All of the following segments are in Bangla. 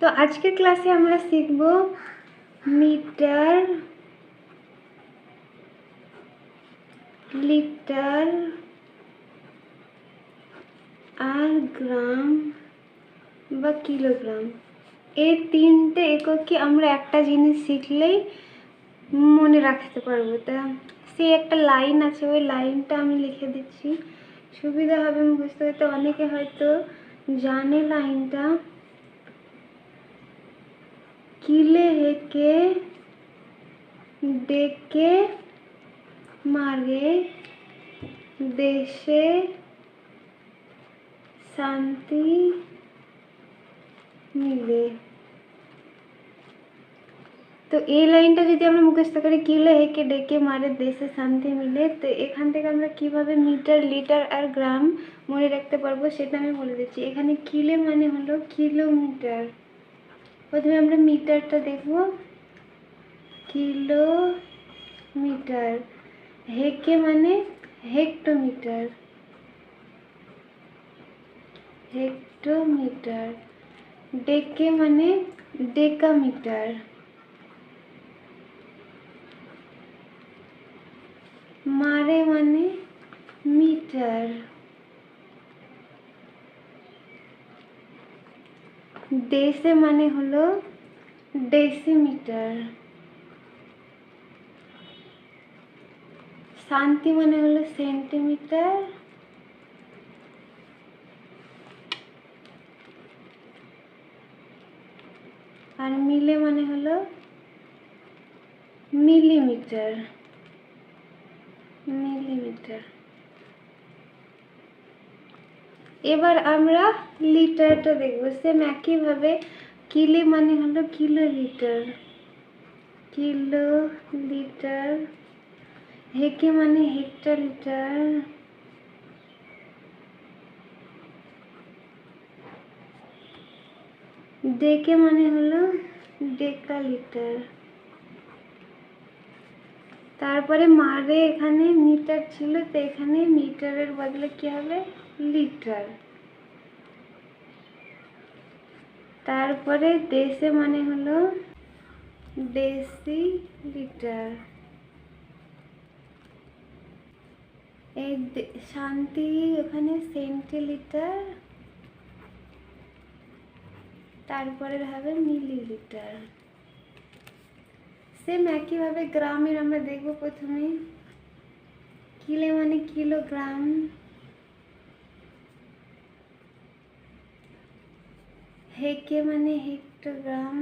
তো আজকের ক্লাসে আমরা শিখব মিটার, লিটার, আর গ্রাম বা কিলোগ্রাম। এই তিনটে এককে আমরা একটা জিনিস শিখলেই মনে রাখতে পারব। তা সেই একটা লাইন আছে, ওই লাইনটা আমি লিখে দিচ্ছি। সুবিধা হবে মুখস্থ করতে অনেকে হয়তো জানে লাইনটা। কিলে হেকে ডেকে মারে দেশে শান্তি মিলে তো এই লাইনটা যদি আমরা মুখস্থ করি কিলে হেকে ডেকে মারে দেশে শান্তি মিলে তো এখান থেকে আমরা কীভাবে মিটার লিটার আর গ্রাম মনে রাখতে পারব সেটা আমি বলে দিচ্ছি এখানে কিলে মানে হলো কিলোমিটার প্রথমে আমরা মিটারটা দেখব। কিলোমিটার। হেকে মানে হেক্টোমিটার। হেক্টোমিটার। ডেকে মানে ডেকামিটার। মারে মানে মিটার। দেশে মানে হলো ডেসিমিটার শান্তি মানে হলো সেন্টিমিটার আর মিলে মানে হলো মিলিমিটার মিলিমিটার এবার আমরা লিটারটা দেখব। সেম একইভাবে কিলে মানে হলো কিলো লিটার কিলো লিটার হেকে মানে হেক্টর লিটার ডেকে মানে হলো ডেকা লিটার তারপরে মারে এখানে মিটার ছিল, তো এখানে মিটারের বদলে কি হবে? লিটার। তারপরে দেশে মানে হলো দেশি লিটার এই শান্তি ওখানে সেন্টিলিটার। তারপরে হবে মিলিলিটার। সেম একইভাবে গ্রামের আমরা দেখব প্রথমে। কিলে মানে কিলোগ্রাম। হেকে মানে হেক্টোগ্রাম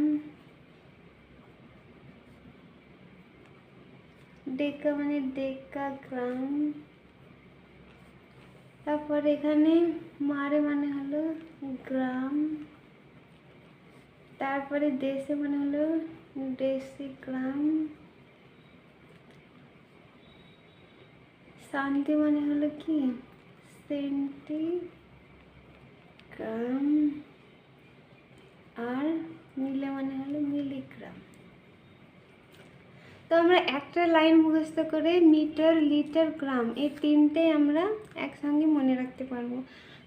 ডেকা মানে ডেকাগ্রাম তারপর এখানে মারে মানে হলো গ্রাম। তারপরে দেশে মানে হলো ডেসিগ্রাম শান্তি মানে হলো কি? সেন্টিগ্রাম আর মিলে মানে হলো মিলিগ্রাম তো আমরা একটা লাইন মুখস্থ করে মিটার, লিটার, গ্রাম এই তিনটেই আমরা একসঙ্গে মনে রাখতে পারব।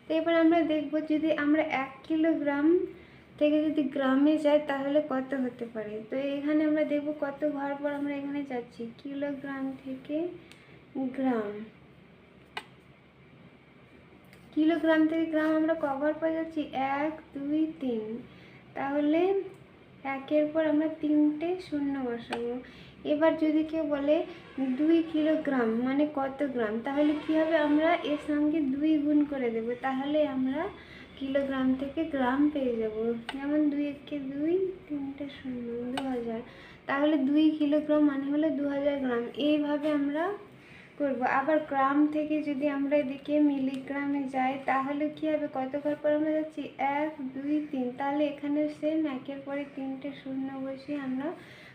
তো এবার আমরা দেখব যদি আমরা এক কিলোগ্রাম থেকে যদি গ্রামে যাই তাহলে কত হতে পারে? তো এখানে আমরা দেখব কত ঘর পর আমরা এখানে যাচ্ছি। কিলোগ্রাম থেকে গ্রাম। কিলোগ্রাম থেকে গ্রাম আমরা কভার পর যাচ্ছি? এক, দুই, তিন। তাহলে একের পর আমরা তিনটে শূন্য বসাবো। এবার যদি কেউ বলে দুই কিলোগ্রাম মানে কত গ্রাম, তাহলে কি হবে? আমরা এর সঙ্গে দুই গুণ করে দেব, তাহলে আমরা কিলোগ্রাম থেকে গ্রাম পেয়ে যাব। যেমন দুই একে দুই, তিনটে শূন্য, দু হাজার। তাহলে দুই কিলোগ্রাম মানে হলো দু হাজার গ্রাম। এইভাবে আমরা করব। আবার গ্রাম থেকে যদি আমরা এদিকে মিলিগ্রামে যাই, তাহলে কি হবে? কত ঘর পর আমরা যাচ্ছি? এক, দুই, তিন। তাহলে এখানে সেম একের পরে তিনটে শূন্য বসিয়ে আমরা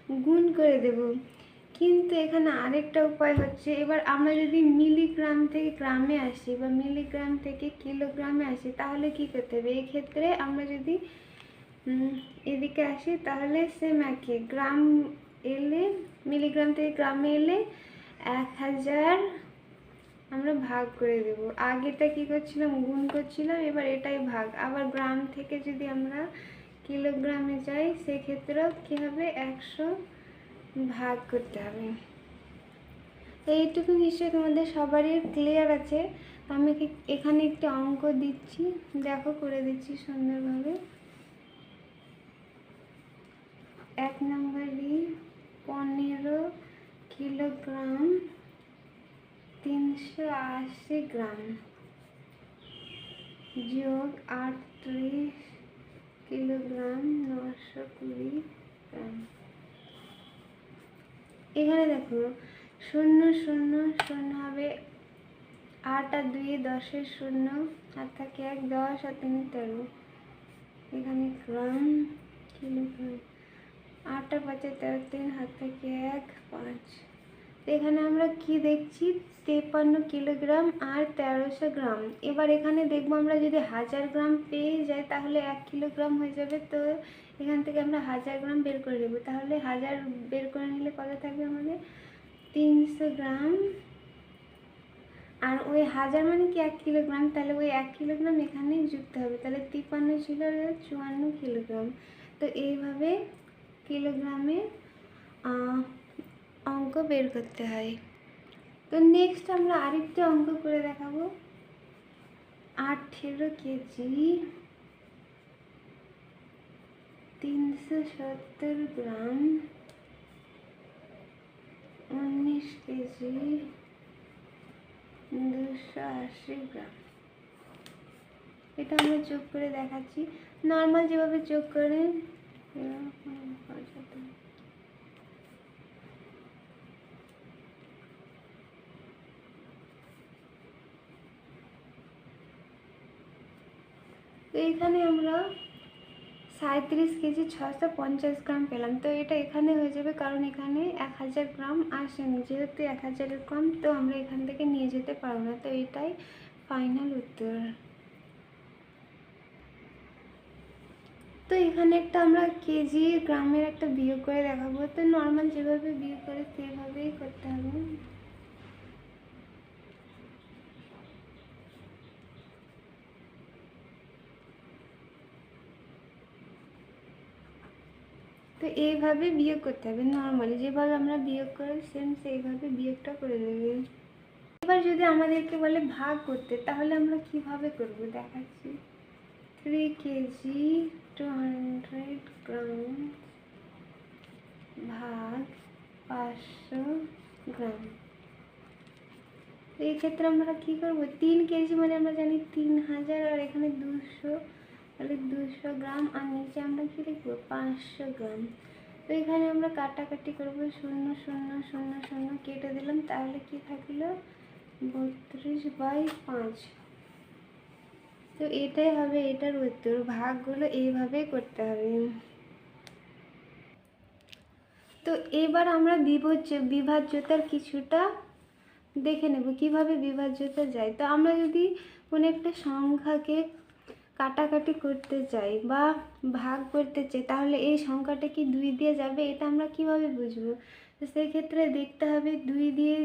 গুণ করে দেব। কিন্তু এখানে আরেকটা উপায় হচ্ছে, এবার আমরা যদি মিলিগ্রাম থেকে গ্রামে আসি বা মিলিগ্রাম থেকে কিলোগ্রামে আসি, তাহলে কি করতে হবে? এক্ষেত্রে আমরা যদি এদিকে আসি, তাহলে সেম একই। গ্রাম এলে, মিলিগ্রাম থেকে গ্রামে এলে এক হাজার আমরা ভাগ করে দেব। আগেটা কি করছিলাম? গুণ করছিলাম, এবার এটাই ভাগ। আবার গ্রাম থেকে যদি আমরা কিলোগ্রামে যায় সেক্ষেত্রেও কী হবে একশো ভাগ করতে হবে? এইটুকু নিশ্চয়ই তোমাদের সবারই ক্লিয়ার আছে। আমি এখানে একটি অঙ্ক দিচ্ছি? দেখো, করে দিচ্ছি সুন্দরভাবে। এক নম্বরই পনেরো কিলোগ্রাম তিনশো আশি গ্রাম যোগ আটত্রিশ কিলোগ্রাম নশো কুড়ি গ্রাম। এখানে দেখো, শূন্য শূন্য শূন্য হবে আট আর দুই, দশের শূন্য আর থাকে এক, দশ আর তিন, তেরো। এখানে গ্রাম, কিলোগ্রাম আটটা পাঁচে তেরো, তিন, হাত থেকে এক, পাঁচ। এখানে আমরা কি দেখছি? তেপান্ন কিলোগ্রাম আর তেরোশো গ্রাম। এবার এখানে দেখব আমরা যদি হাজার গ্রাম পেয়ে যাই, তাহলে এক কিলোগ্রাম হয়ে যাবে। তো এখান থেকে আমরা হাজার গ্রাম বের করে নেব। তাহলে হাজার বের করে নিলে কত থাকবে আমাদের? তিনশো গ্রাম। আর ওই হাজার মানে কি এক কিলোগ্রাম? তাহলে ওই এক কিলোগ্রাম এখানে যুক্ত হবে। তাহলে তিপ্পান্ন ছিল চুয়ান্ন কিলোগ্রাম। তো এইভাবে কিলোগ্রামে অঙ্ক বের করতে হয়। তো নেক্সট আমরা আরেকটা অঙ্ক করে দেখাবো। আঠেরো কেজি। তিনশো সত্তর গ্রাম। উনিশ কেজি। দুশো আশি গ্রাম। এটা আমরা যোগ করে দেখাচ্ছি। নর্মাল যেভাবে যোগ করে এরকম তো এখানে আমরা সাঁত্রিশ কেজি ছশো পঞ্চাশ গ্রাম পেলাম। তো এটা এখানে হয়ে যাবে কারণ এখানে এক হাজার গ্রাম আসেনি। যেহেতু এক হাজারের কম, তো আমরা এখান থেকে নিয়ে যেতে পারব না। তো এটাই ফাইনাল উত্তর। তো এখানে একটা আমরা কেজি গ্রামের একটা বিয়োগ করে দেখাবো। তো নর্মাল যেভাবে বিয়োগ করে সেভাবেই করতে হবে। তো এইভাবে বিয়োগ করতে হবে নর্মালি যেভাবে আমরা বিয়োগ করি সেম সেইভাবে বিয়োগটা করে দেবে এবার যদি আমাদেরকে বলে ভাগ করতে, তাহলে আমরা কীভাবে করব দেখাচ্ছি। Three KG two hundred gram ভাগ পাঁচশো গ্রাম। তো এই ক্ষেত্রে আমরা কি করব? তিন কেজি মানে আমরা জানি তিন হাজার, আর এখানে দুশো তাহলে দুশো গ্রাম আর নিচে আমরা কি লিখব? পাঁচশো গ্রাম। তো এখানে আমরা কাটাকাটি করব, শূন্য শূন্য শূন্য শূন্য কেটে দিলাম, তাহলে কি থাকল? বত্রিশ বাই পাঁচ। তো এটাই হবে এটার উত্তর, ভাগগুলো এইভাবেই করতে হবে। তো এবার আমরা বিভাজ্য বিভাজ্যতার কিছুটা দেখে নেব, কীভাবে বিভাজ্যতা যায়। তো আমরা যদি কোনো একটা সংখ্যাকে কাটাকাটি করতে চাই বা ভাগ করতে চাই, তাহলে এই সংখ্যাটা কি দুই দিয়ে যাবে? এটা আমরা কীভাবে বুঝব? তো সেই ক্ষেত্রে দেখতে হবে দুই দিয়ে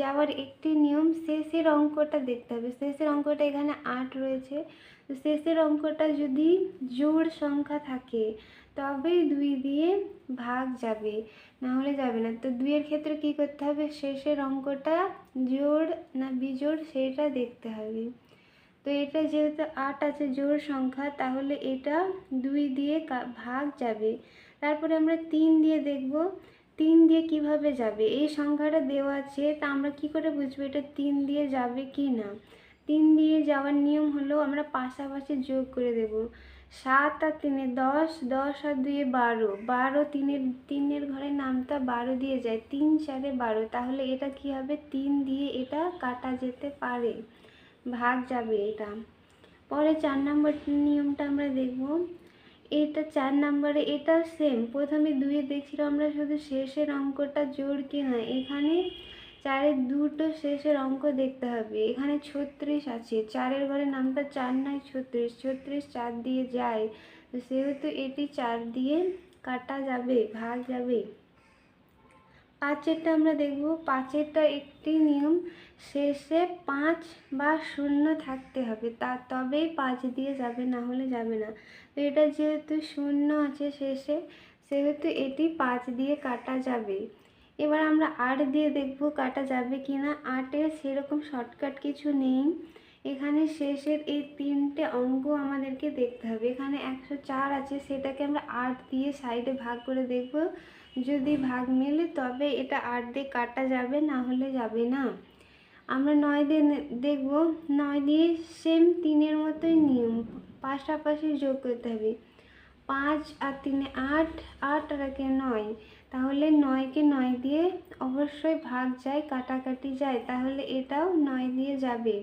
যাওয়ার একটি নিয়ম, শেষের অঙ্কটা দেখতে হবে। শেষের অঙ্কটা এখানে আট রয়েছে। তো শেষের অঙ্কটা যদি জোড় সংখ্যা থাকে, তবেই দুই দিয়ে ভাগ যাবে না হলে যাবে না। তো দুইয়ের ক্ষেত্রে কি করতে হবে? শেষের অঙ্কটা জোড় না বিজোড়, সেটা দেখতে হবে। তো এটা যেহেতু আট আছে জোড় সংখ্যা, তাহলে এটা দুই দিয়ে ভাগ যাবে। তারপরে আমরা তিন দিয়ে দেখব, তিন দিয়ে কীভাবে যাবে? এই সংখ্যাটা দেওয়া আছে, তা আমরা কি করে বুঝব এটা তিন দিয়ে যাবে কি না? তিন দিয়ে যাওয়ার নিয়ম হলো আমরা পাশাপাশি যোগ করে দেব। সাত আর তিনে দশ দশ আর দুয়ে বারো। বারো তিনের তিনের ঘরে নামটা বারো দিয়ে যায়, তিন চারে বারো। তাহলে এটা কি হবে? তিন দিয়ে এটা কাটা যেতে পারে। ভাগ যাবে এটা। পরে চার নম্বর নিয়মটা আমরা দেখব। এটা চার নম্বরে এটাও সেম প্রথমে দুয়ে দেখছিলাম আমরা শুধু শেষের অঙ্কটা জোড় কি না এখানে চারের দুটো শেষের অঙ্ক দেখতে হবে। এখানে ছত্রিশ আছে। চারের ঘরে নামটা চার নয়, ছত্রিশ। ছত্রিশ চার দিয়ে যায়। তো সেহেতু এটি চার দিয়ে কাটা যাবে, ভাগ যাবে। পাঁচেরটা আমরা দেখব। পাঁচেরটা একটি নিয়ম। শেষে পাঁচ বা শূন্য থাকতে হবে। তা তবেই পাঁচ দিয়ে যাবে, না হলে যাবে না। তো এটা যেহেতু শূন্য আছে শেষে, সেহেতু এটি পাঁচ দিয়ে কাটা যাবে। এবার আমরা আট দিয়ে দেখব কাটা যাবে কি না আটের সেরকম শর্টকাট কিছু নেই। এখানে শেষের এই তিনটে অঙ্ক আমাদেরকে দেখতে হবে। এখানে একশো চার আছে, সেটাকে আমরা আট দিয়ে সাইডে ভাগ করে দেখব। যদি ভাগ মেলে, তবে এটা আট দিয়ে কাটা যাবে, না হলে যাবে না। আমরা নয় দিয়ে দেখব, নয় দিয়ে সেম তিনের মতোই নিয়ম। পাশাপাশি যোগ করতে হবে। পাঁচ আর তিনে আট আট আর একে নয়। তাহলে নয়কে নয় দিয়ে অবশ্যই ভাগ যায়, কাটাকাটি যায়। তাহলে এটাও নয় দিয়ে যাবে।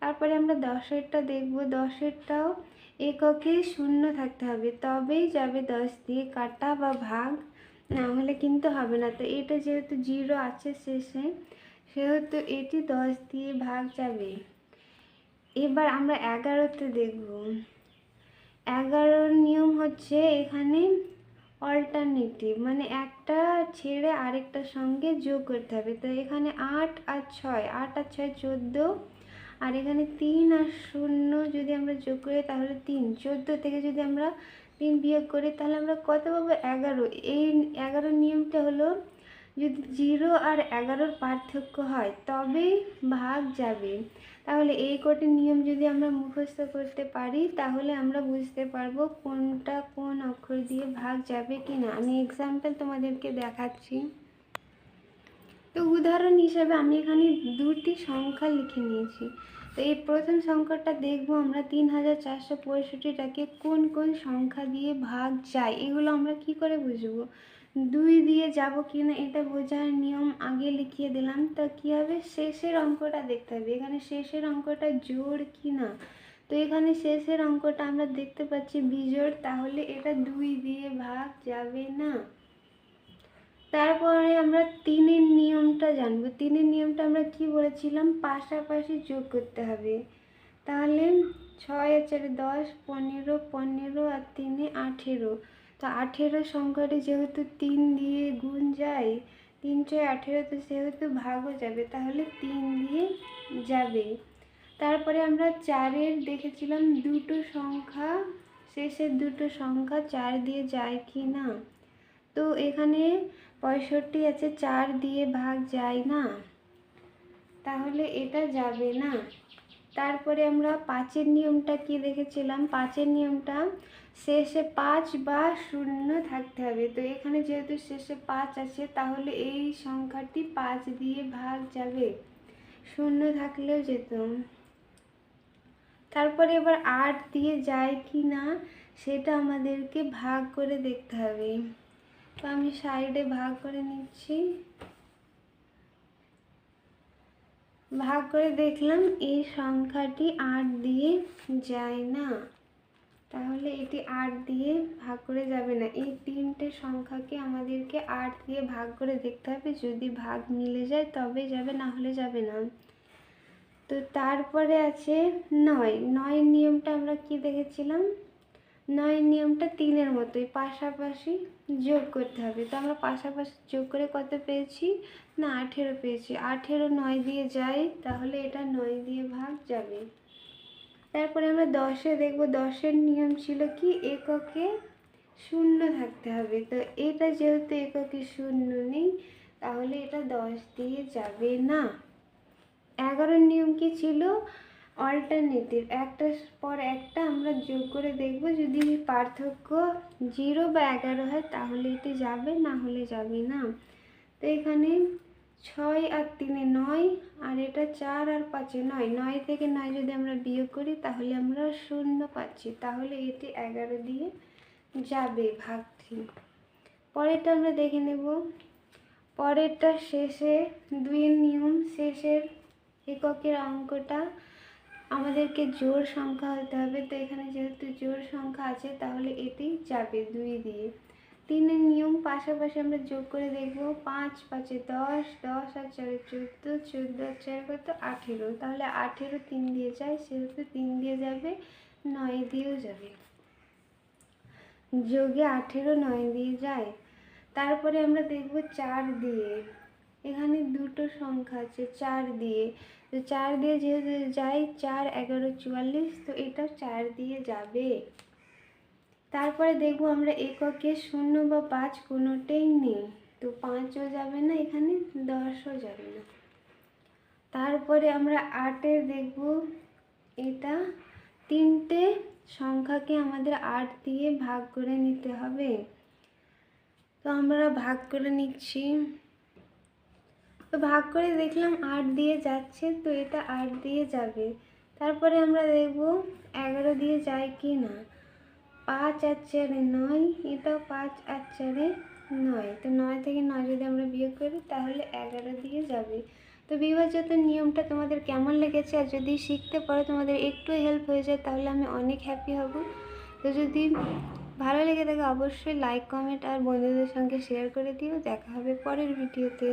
তারপরে আমরা দশেরটা দেখব। দশেরটাও এককে শূন্য থাকতে হবে। তবেই যাবে দশ দিয়ে কাটা বা ভাগ। না হলে কিন্তু হবে না। তো এটা যেহেতু জিরো আছে শেষে সেহেতু এটি দশ দিয়ে ভাগ যাবে, এবার আমরা এগারোতে দেখব। এগারোর নিয়ম হচ্ছে এখানে অল্টারনেটিভ মানে একটা ছেড়ে আরেকটার সঙ্গে যোগ করতে হবে। তো এখানে আট আর ছয়, আট আর ছয় চোদ্দ, আর এখানে তিন আর শূন্য যদি আমরা যোগ করি তাহলে তিন। চোদ্দ থেকে যদি আমরা তিন বিয়োগ করি তাহলে আমরা কত পাবো? এগারো। এই এগারো নিয়মটা হলো যদি জিরো আর এগারোর পার্থক্য হয়, তবেই ভাগ যাবে। তাহলে এই কটি নিয়ম যদি আমরা মুখস্থ করতে পারি, তাহলে আমরা বুঝতে পারব কোনটা কোন অক্ষর দিয়ে ভাগ যাবে কি না আমি এক্সাম্পল তোমাদেরকে দেখাচ্ছি। তো উদাহরণ হিসেবে আমি এখানে দুটি সংখ্যা লিখে নিয়েছি। তো এই প্রথম সংখ্যাটা দেখব আমরা তিন হাজার চারশো পঁয়ষট্টিটাকে কোন কোন সংখ্যা দিয়ে ভাগ যায়, এগুলো আমরা কি করে বুঝব? দুই দিয়ে যাব কি না এটা বোঝার নিয়ম আগে লিখিয়ে দিলাম। তো কী হবে? শেষের অঙ্কটা দেখতে হবে। এখানে শেষের অঙ্কটা জোড় কি না তো এখানে শেষের অঙ্কটা আমরা দেখতে পাচ্ছি বিজোড়, তাহলে এটা দুই দিয়ে ভাগ যাবে না। তারপরে আমরা তিনের নিয়মটা জানব। তিনের নিয়মটা আমরা কি বলেছিলাম? পাশাপাশি যোগ করতে হবে। তাহলে ছয় আর চারে দশ, পনেরো পনেরো আর তিনে আঠেরো। তো আঠেরো সংখ্যাটি যেহেতু তিন দিয়ে গুণ যায়, তিন ছয় আঠেরো তো সেহেতু ভাগও যাবে, তাহলে তিন দিয়ে যাবে। তারপরে আমরা চারের দেখেছিলাম দুটো সংখ্যা, শেষের দুটো সংখ্যা চার দিয়ে যায় কি না? তো এখানে পঁয়ষট্টি আছে, চার দিয়ে ভাগ যায় না। তাহলে এটা যাবে না। তারপরে আমরা পাঁচের নিয়মটা কি দেখেছিলাম? পাঁচের নিয়মটা শেষে পাঁচ বা শূন্য থাকতে হবে। তো এখানে যেহেতু শেষে পাঁচ আছে, তাহলে এই সংখ্যাটি পাঁচ দিয়ে ভাগ যাবে। শূন্য থাকলেও যেত। তারপরে এবার আট দিয়ে যায় কি না, সেটা আমাদেরকে ভাগ করে দেখতে হবে। তো আমি সাইডে ভাগ করে নিচ্ছি। ভাগ করে দেখলাম এই সংখ্যাটি আট দিয়ে যায় না। তাহলে এটি আট দিয়ে ভাগ করে যাবে না। এই তিনটে সংখ্যাকে আমাদেরকে আট দিয়ে ভাগ করে দেখতে হবে। যদি ভাগ মিলে যায়, তবে যাবে, না হলে যাবে না। তো তারপরে আছে নয়। নয় নিয়মটা আমরা কি দেখেছিলাম? নয় নিয়মটা তিনের মতোই, পাশাপাশি যোগ করতে হবে। তো আমরা পাশাপাশি যোগ করে কত পেয়েছি? না, আঠেরো পেয়েছি। আঠেরো নয় দিয়ে যায়, তাহলে এটা নয় দিয়ে ভাগ যাবে। তারপরে আমরা দশে দেখব, দশের নিয়ম ছিল কি? এককে শূন্য থাকতে হবে। তো এটা যেহেতু এককে শূন্য নেই, তাহলে এটা দশ দিয়ে যাবে না। এগারোর নিয়ম কি ছিল? অল্টারনেটিভ একটার পর একটা আমরা যোগ করে দেখব, যদি পার্থক্য জিরো বা এগারো হয়, তাহলে এটি যাবে, না হলে যাবে না। তো এখানে ছয় আর তিনে নয়, আর এটা চার আর পাঁচে নয়। নয় থেকে নয় যদি আমরা বিয়োগ করি, তাহলে আমরা শূন্য পাচ্ছি। তাহলে এটি এগারো দিয়ে যাবে ভাগটি পরেরটা আমরা দেখে নেব। পরেরটা শেষে দুই নিয়ম, শেষের এককের অঙ্কটা। আমাদেরকে জোর সংখ্যা হতে হবে। তো এখানে যেহেতু জোর সংখ্যা আছে, তাহলে এটি যাবে দুই দিয়ে। তিনের নিয়ম পাশাপাশি আমরা যোগ করে দেখব। পাঁচ, পাঁচে দশ দশ আর চারে চোদ্দ চোদ্দ আর চারে কত? আঠেরো। তাহলে আঠেরো তিন দিয়ে যায়, সেহেতু তিন দিয়ে যাবে, নয় দিয়েও যাবে। যোগে আঠেরো, নয় দিয়ে যায়। তারপরে আমরা দেখব চার দিয়ে। এখানে দুটো সংখ্যা আছে, চার দিয়ে। তো চার দিয়ে যেহেতু যাই চার, এগারো, চুয়াল্লিশ, তো এটা চার দিয়ে যাবে। তারপরে দেখব আমরা এককে শূন্য বা পাঁচ কোনোটাই নেই। তো পাঁচও যাবে না এখানে, দশও যাবে না। তারপরে আমরা আটে দেখব, এটা তিনটে সংখ্যাকে আমাদের আট দিয়ে ভাগ করে নিতে হবে। তো আমরা ভাগ করে নিচ্ছি। তো ভাগ করে দেখলাম আট দিয়ে যাচ্ছে, তো এটা আট দিয়ে যাবে। তারপরে আমরা দেখব এগারো দিয়ে যায় কি না। পাঁচ আর চারে নয়, এটাও পাঁচ আর চারে নয়। তো নয় থেকে নয় যদি আমরা বিয়োগ করি, তাহলে এগারো দিয়ে যাবে। তো বিভাজ্যত নিয়মটা তোমাদের কেমন লেগেছে? আর যদি শিখতে পারো, তোমাদের একটু হেল্প হয়ে যায়, তাহলে আমি অনেক হ্যাপি হব। তো যদি ভালো লেগে থাকে, অবশ্যই লাইক কমেন্ট আর বন্ধুদের সঙ্গে শেয়ার করে দিও। দেখা হবে পরের ভিডিওতে